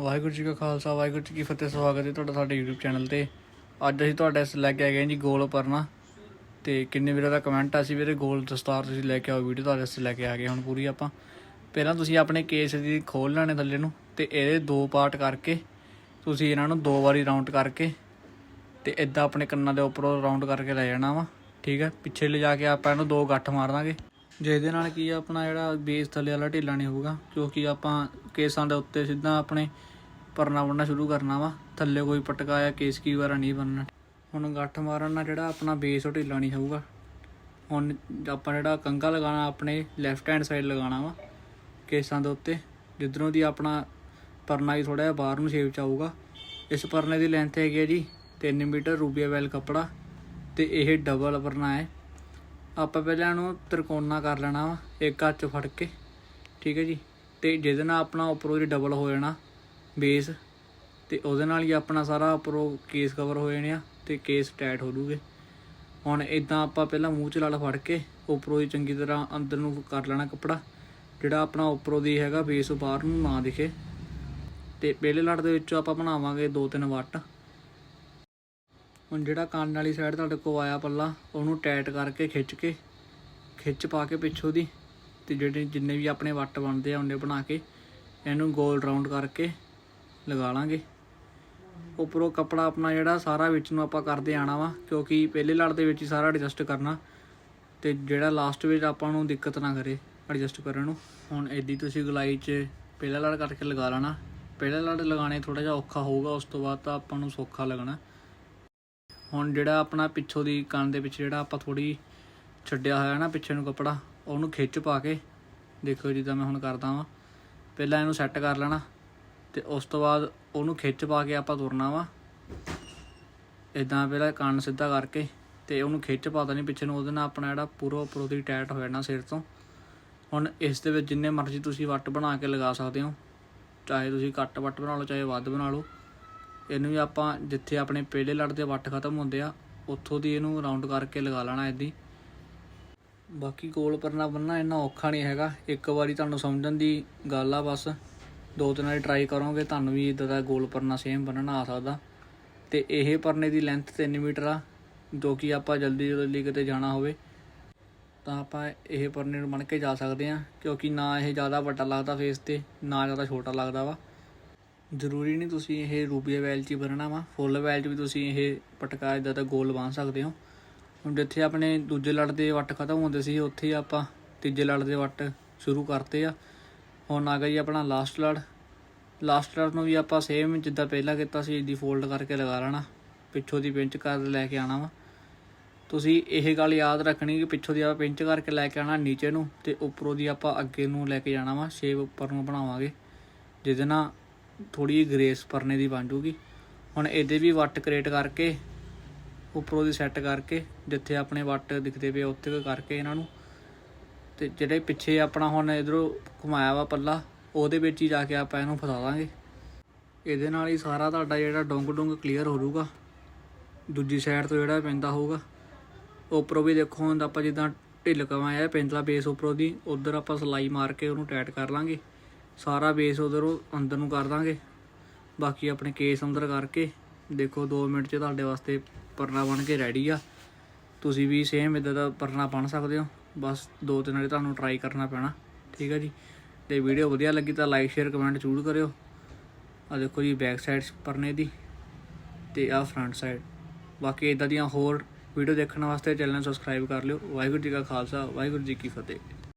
ਵਾਹਿਗੁਰੂ ਜੀ ਕਾ ਖਾਲਸਾ, ਵਾਹਿਗੁਰੂ ਜੀ ਕੀ ਫਤਿਹ। ਸਵਾਗਤ ਹੈ ਤੁਹਾਡਾ ਸਾਡੇ YouTube ਚੈਨਲ ਤੇ। ਅੱਜ ਅਸੀਂ ਤੁਹਾਡੇ ਇਸ ਲੈ ਕੇ ਆ ਗਏ ਜੀ ਗੋਲ ਪਰਨਾ ਤੇ ਕਿੰਨੇ ਵੀਰਾਂ ਦਾ ਕਮੈਂਟ ਆ ਸੀ ਵੀਰੇ? ਗੋਲ ਦਸਤਾਰ ਤੁਸੀਂ ਲੈ ਕੇ ਆਓ ਵੀਡੀਓ ਤੁਹਾਡੇ ਇਸ ਲੈ ਕੇ ਆ ਗਏ ਹੁਣ ਪੂਰੀ ਆਪਾਂ। ਪਹਿਲਾਂ ਤੁਸੀਂ ਆਪਣੇ ਕੇਸ ਦੀ ਖੋਲ ਲੈਣੇ ਥੱਲੇ ਨੂੰ, ਤੇ ਇਹਦੇ ਦੋ ਪਾਰਟ ਕਰਕੇ ਤੁਸੀਂ ਇਹਨਾਂ ਨੂੰ ਦੋ ਵਾਰੀ ਰਾਉਂਡ ਕਰਕੇ ਤੇ ਇਦਾਂ ਆਪਣੇ ਕੰਨਾਂ ਦੇ ਉੱਪਰੋਂ ਰਾਉਂਡ ਕਰਕੇ ਲੈ ਜਾਣਾ ਵਾ, ਠੀਕ ਹੈ? ਪਿੱਛੇ ਲਿਜਾ ਕੇ ਆਪਾਂ ਇਹਨੂੰ ਦੋ ਗੱਠ ਮਾਰ ਦਾਂਗੇ। ਜਿਹਦੇ ਨਾਲ ਕੀ ਆ, ਆਪਣਾ ਜਿਹੜਾ ਬੇਸ ਥੱਲੇ ਵਾਲਾ ਢਿੱਲਾ ਨਹੀਂ ਹੋਊਗਾ ਕਿਉਂਕਿ ਆਪਾਂ ਕੇਸਾਂ ਦੇ ਉੱਤੇ ਸਿੱਧਾ ਆਪਣੇ ਪਰਨਾ ਬੰਨਣਾ ਸ਼ੁਰੂ ਕਰਨਾ ਵਾ। ਥੱਲੇ ਕੋਈ ਪਟਕਾ ਜਾਂ ਕੇਸ ਕੀ ਵਾਰਾ ਨਹੀਂ ਬਣਨਾ। ਹੁਣ ਗੱਠ ਮਾਰਨ ਨਾਲ ਜਿਹੜਾ ਆਪਣਾ ਬੇਸ ਉਹ ਢਿੱਲਾ ਨਹੀਂ ਹੋਊਗਾ। ਹੁਣ ਆਪਾਂ ਜਿਹੜਾ ਕੰਗਾ ਲਗਾਉਣਾ, ਆਪਣੇ ਲੈਫਟ ਹੈਂਡ ਸਾਈਡ ਲਗਾਉਣਾ ਵਾ ਕੇਸਾਂ ਦੇ ਉੱਤੇ। ਜਿੱਧਰੋਂ ਦੀ ਆਪਣਾ ਪਰਨਾ ਹੀ ਥੋੜਾ ਜਿਹਾ ਬਾਹਰ ਨੂੰ ਸ਼ੇਪ ਚ ਆਊਗਾ। ਇਸ ਪਰਨੇ ਦੀ ਲੈਂਥ ਹੈਗੀ ਹੈ ਜੀ 3 ਮੀਟਰ ਰੂਬੀਆ ਵੈਲ ਕੱਪੜਾ ਤੇ ਇਹ ਡਬਲ ਪਰਨਾ ਹੈ। ਆਪਾਂ ਪਹਿਲਾਂ ਇਹਨੂੰ ਤਿਰਕੋਣਾ ਕਰ ਲੈਣਾ ਵਾ, ਇੱਕ ਹੱਥ 'ਚ ਫੜ ਕੇ। ਠੀਕ ਹੈ ਜੀ। ਤੇ ਜਿਹਦੇ ਨਾਲ ਆਪਣਾ ਉੱਪਰੋਂ ਦੀ ਡਬਲ ਹੋ ਜਾਣਾ। ਬੇਸ ਤੇ ਉਹਦੇ ਨਾਲ ਹੀ ਆਪਣਾ ਸਾਰਾ ਉੱਪਰੋਂ ਕੇਸ ਕਵਰ ਹੋ ਜਾਣੇ ਆ ਤੇ ਕੇਸ ਟਾਈਟ ਹੋ ਜੂਗੇ ਹੁਣ ਇਦਾਂ ਆਪਾਂ ਪਹਿਲਾਂ ਮੂੰਹ 'ਚ ਲੜ ਫੜ ਕੇ ਉੱਪਰੋਂ ਦੀ ਚੰਗੀ ਤਰ੍ਹਾਂ ਅੰਦਰ ਨੂੰ ਕਰ ਲੈਣਾ ਕੱਪੜਾ, ਜਿਹੜਾ ਆਪਣਾ ਉੱਪਰੋਂ ਦੀ ਹੈਗਾ ਬੇਸ ਬਾਹਰ ਨੂੰ ਨਾ ਦਿਖੇ। ਤੇ ਪਹਿਲੇ ਲੜ ਦੇ ਵਿੱਚੋਂ ਆਪਾਂ ਬਣਾਵਾਂਗੇ ਦੋ ਤਿੰਨ ਵੱਟ। ਹੁਣ ਜਿਹੜਾ ਕੰਨ ਵਾਲੀ ਸਾਈਡ ਤੁਹਾਡੇ ਕੋਲ ਆਇਆ ਪੱਲਾ, ਉਹਨੂੰ ਟਾਈਟ ਕਰਕੇ ਖਿੱਚ ਕੇ, ਖਿੱਚ ਪਾ ਕੇ ਪਿੱਛੋਂ ਦੀ, ਤੇ ਜਿਹੜੇ ਜਿੰਨੇ ਵੀ ਆਪਣੇ ਵੱਟ ਬਣਦੇ ਆ, ਉਹਨੇ ਬਣਾ ਕੇ ਇਹਨੂੰ ਗੋਲ ਰਾਉਂਡ ਕਰਕੇ ਲਗਾ ਲਾਂਗੇ। ਉੱਪਰੋਂ ਕੱਪੜਾ ਆਪਣਾ ਜਿਹੜਾ ਸਾਰਾ ਵਿੱਚ ਨੂੰ ਆਪਾਂ ਕਰਦੇ ਆਣਾ ਵਾ, ਕਿਉਂਕਿ ਪਹਿਲੇ ਲੜ ਦੇ ਵਿੱਚ ਹੀ ਸਾਰਾ ਐਡਜਸਟ ਕਰਨਾ। ਤੇ ਜਿਹੜਾ ਲਾਸਟ ਵਿੱਚ ਆਪਾਂ ਨੂੰ ਦਿੱਕਤ ਨਾ ਕਰੇ ਐਡਜਸਟ ਕਰਨ ਨੂੰ। ਹੁਣ ਐਡੀ ਤੁਸੀਂ ਗਲਾਈ 'ਚ ਪਹਿਲਾ ਲੜ ਕਰਕੇ ਲਗਾ ਲੈਣਾ। ਪਹਿਲਾ ਲੜ ਲਗਾਣੇ ਥੋੜਾ ਜਿਹਾ ਔਖਾ ਹੋਊਗਾ, ਉਸ ਤੋਂ ਬਾਅਦ ਤਾਂ ਆਪਾਂ ਨੂੰ ਸੌਖਾ ਲੱਗਣਾ। ਹੁਣ ਜਿਹੜਾ ਆਪਣਾ ਪਿੱਛੋਂ ਦੀ ਕੰਨ ਦੇ ਵਿੱਚ ਜਿਹੜਾ ਆਪਾਂ ਥੋੜੀ ਛੱਡਿਆ ਹੋਇਆ ਨਾ ਪਿੱਛੇ ਨੂੰ ਕੱਪੜਾ, ਉਹਨੂੰ ਖਿੱਚ ਪਾ ਕੇ ਦੇਖੋ ਜਿੱਦਾਂ ਮੈਂ ਹੁਣ ਕਰਦਾ ਵਾਂ। ਪਹਿਲਾਂ ਇਹਨੂੰ ਸੈੱਟ ਕਰ ਲੈਣਾ। ਤੇ ਉਸ ਤੋਂ ਬਾਅਦ ਉਹਨੂੰ ਖਿੱਚ ਪਾ ਕੇ ਆਪਾਂ ਤੁਰਨਾ ਵਾ। ਇਦਾਂ ਪਹਿਲਾਂ ਕੰਨ ਸਿੱਧਾ ਕਰਕੇ ਤੇ ਉਹਨੂੰ ਖਿੱਚ ਪਾ ਦੇਣੀ ਪਿੱਛੇ ਨੂੰ, ਉਹਦੇ ਨਾਲ ਆਪਣਾ ਜਿਹੜਾ ਪੂਰਾ ਉੱਪਰੋਂ ਦੀ ਟਾਈਟ ਹੋ ਜਾਣਾ ਸਿਰ ਤੋਂ। ਹੁਣ ਇਸ ਦੇ ਵਿੱਚ ਜਿੰਨੇ ਮਰਜ਼ੀ ਤੁਸੀਂ ਵੱਟ ਬਣਾ ਕੇ ਲਗਾ ਸਕਦੇ ਹੋ, ਚਾਹੇ ਤੁਸੀਂ ਘੱਟ ਵੱਟ ਬਣਾ ਲਓ, ਚਾਹੇ ਵੱਧ ਬਣਾ ਲਓ। ਇਹਨੂੰ ਵੀ ਆਪਾਂ ਜਿੱਥੇ ਆਪਣੇ ਪਹਿਲੇ ਲੜ ਦੇ ਵੱਟ ਖਤਮ ਹੁੰਦੇ ਆ, ਉੱਥੋਂ ਦੀ ਇਹਨੂੰ ਰਾਉਂਡ ਕਰਕੇ ਲਗਾ ਲੈਣਾ ਏਦੀ ਬਾਕੀ ਗੋਲ ਪਰਨਾ ਬੰਨਣਾ ਇੰਨਾ ਔਖਾ ਨਹੀਂ ਹੈਗਾ। ਇੱਕ ਵਾਰੀ ਤੁਹਾਨੂੰ ਸਮਝਣ ਦੀ ਗੱਲ ਆ ਬਸ। ਦੋ ਤਿੰਨ ਵਾਰੀ ਟਰਾਈ ਕਰੋਗੇ, ਤੁਹਾਨੂੰ ਵੀ ਇਦਾਂ ਦਾ ਗੋਲ ਪਰਨਾ ਸੇਮ ਬਣਨਾ ਆ ਸਕਦਾ। ਤੇ ਇਹ ਪਰਨੇ ਦੀ ਲੈਂਥ 3 ਮੀਟਰ ਆ, ਜੋ ਕਿ ਆਪਾਂ ਜਲਦੀ ਜਲਦੀ ਕਿਤੇ ਜਾਣਾ ਹੋਵੇ, ਤਾਂ ਆਪਾਂ ਇਹ ਪਰਨੇ ਨੂੰ ਬਣ ਕੇ ਜਾ ਸਕਦੇ ਆ ਕਿਉਂਕਿ ਨਾ ਇਹ ਜ਼ਿਆਦਾ ਵੱਡਾ ਲੱਗਦਾ ਫੇਸ ਤੇ, ਨਾ ਜ਼ਿਆਦਾ ਛੋਟਾ ਲੱਗਦਾ ਵਾ। ਜ਼ਰੂਰੀ ਨਹੀਂ ਤੁਸੀਂ ਇਹ ਰੂਬੀਆ ਵੈਲ 'ਚ ਹੀ ਬੰਨਣਾ ਵਾ ਫੁੱਲ ਵੈਲ 'ਚ ਵੀ ਤੁਸੀਂ ਇਹ ਪਟਕਾ ਇਦਾਂ ਦਾ ਗੋਲ ਬੰਨ ਸਕਦੇ ਹੋ। ਹੁਣ ਜਿੱਥੇ ਆਪਣੇ ਦੂਜੇ ਲੜ ਦੇ ਵੱਟ ਖਤਮ ਹੁੰਦੇ ਸੀ, ਉੱਥੇ ਹੀ ਆਪਾਂ ਤੀਜੇ ਲੜ ਦੇ ਵੱਟ ਸ਼ੁਰੂ ਕਰਤੇ ਆ। ਹੁਣ ਆ ਗਿਆ ਜੀ ਆਪਣਾ ਲਾਸਟ ਲੜ ਲਾਸਟ ਲੜ ਨੂੰ ਵੀ ਆਪਾਂ ਸੇਮ ਜਿੱਦਾਂ ਪਹਿਲਾਂ ਕੀਤਾ ਸੀ ਦੀ ਫੋਲਡ ਕਰਕੇ ਲਗਾ ਲੈਣਾ। ਪਿੱਛੋਂ ਦੀ ਪਿੰਚ ਕਰ ਲੈ ਕੇ ਆਣਾ ਵਾ। ਤੁਸੀਂ ਇਹ ਗੱਲ ਯਾਦ ਰੱਖਣੀ ਕਿ ਪਿੱਛੋਂ ਦੀ ਆਪਾਂ ਪਿੰਚ ਕਰਕੇ ਲੈ ਕੇ ਆਣਾ ਨੀਚੇ ਨੂੰ ਤੇ ਉੱਪਰੋਂ ਦੀ ਆਪਾਂ ਅੱਗੇ ਨੂੰ ਲੈ ਕੇ ਜਾਣਾ ਵਾ ਸ਼ੇਪ ਉੱਪਰ ਨੂੰ ਬਣਾਵਾਂਗੇ। ਜਿਹਦੇ ਨਾਲ ਥੋੜੀ ਗ੍ਰੇਸ ਪਰਨੇ ਦੀ ਬਣ ਜੂਗੀ। ਹੁਣ ਇਹਦੇ ਵੀ ਵੱਟ ਕ੍ਰੀਏਟ ਕਰਕੇ, ਉੱਪਰੋਂ ਦੀ ਸੈੱਟ ਕਰਕੇ, ਜਿੱਥੇ ਆਪਣੇ ਵੱਟ ਦਿਖਦੇ ਪਏ ਉੱਥੇ ਕਰਕੇ ਇਹਨਾਂ ਨੂੰ। ਤੇ ਜਿਹੜੇ ਪਿੱਛੇ ਆਪਣਾ ਹੁਣ ਇਧਰੋਂ ਘੁਮਾਇਆ ਵਾ ਪੱਲਾ, ਉਹਦੇ ਵਿੱਚ ਹੀ ਜਾ ਕੇ ਆਪਾਂ ਇਹਨੂੰ ਫਸਾ ਦਾਂਗੇ ਇਹਦੇ ਨਾਲ ਹੀ ਸਾਰਾ ਤੁਹਾਡਾ ਜਿਹੜਾ ਡੋਂਗ ਡੋਂਗ ਕਲੀਅਰ ਹੋ ਜਾਊਗਾ। ਦੂਜੀ ਸਾਈਡ ਤੋਂ ਜਿਹੜਾ ਪੈਂਦਾ ਹੋਊਗਾ। ਉੱਪਰੋਂ ਵੀ ਦੇਖੋ, ਹੁਣ ਆਪਾਂ ਜਿੱਦਾਂ ਢਿੱਲ ਕਵਾਇਆ ਪੈਂਤਲਾ ਬੇਸ ਉੱਪਰੋਂ ਦੀ, ਉਧਰ ਆਪਾਂ ਸਲਾਈ ਮਾਰ ਕੇ ਉਹਨੂੰ ਟਾਈਟ ਕਰ ਲਾਂਗੇ। ਸਾਰਾ ਬੇਸ ਉਧਰੋਂ ਅੰਦਰ ਨੂੰ ਕਰ ਦਾਂਗੇ। ਬਾਕੀ ਆਪਣੇ ਕੇਸ ਅੰਦਰ ਕਰਕੇ, ਦੇਖੋ 2 ਮਿੰਟ 'ਚ ਤੁਹਾਡੇ ਵਾਸਤੇ ਪਰਨਾ ਬਣ ਕੇ ਰੈਡੀ ਆ। ਤੁਸੀਂ ਵੀ ਸੇਮ ਇਦਾਂ ਦਾ ਪਰਨਾ ਬਣ ਸਕਦੇ ਹੋ। ਬਸ ਦੋ ਤਿੰਨ ਵਾਰੀ ਤੁਹਾਨੂੰ ਟਰਾਈ ਕਰਨਾ ਪੈਣਾ, ਠੀਕ ਹੈ ਜੀ। ਤੇ ਵੀਡੀਓ ਵਧੀਆ ਲੱਗੀ ਤਾਂ ਲਾਈਕ ਸ਼ੇਅਰ ਕਮੈਂਟ ਜ਼ਰੂਰ ਕਰਿਓ। ਆ ਦੇਖੋ ਜੀ ਬੈਕ ਸਾਈਡ ਪਰਨੇ ਦੀ ਤੇ ਆ ਫਰੰਟ ਸਾਈਡ ਬਾਕੀ ਇਦਾਂ ਦੀਆਂ ਹੋਰ ਵੀਡੀਓ ਦੇਖਣ ਵਾਸਤੇ ਚੈਨਲ ਨੂੰ ਸਬਸਕ੍ਰਾਈਬ ਕਰ ਲਿਓ। ਵਾਹਿਗੁਰੂ ਜੀ ਕਾ ਖਾਲਸਾ, ਵਾਹਿਗੁਰੂ ਜੀ ਕੀ ਫਤਿਹ।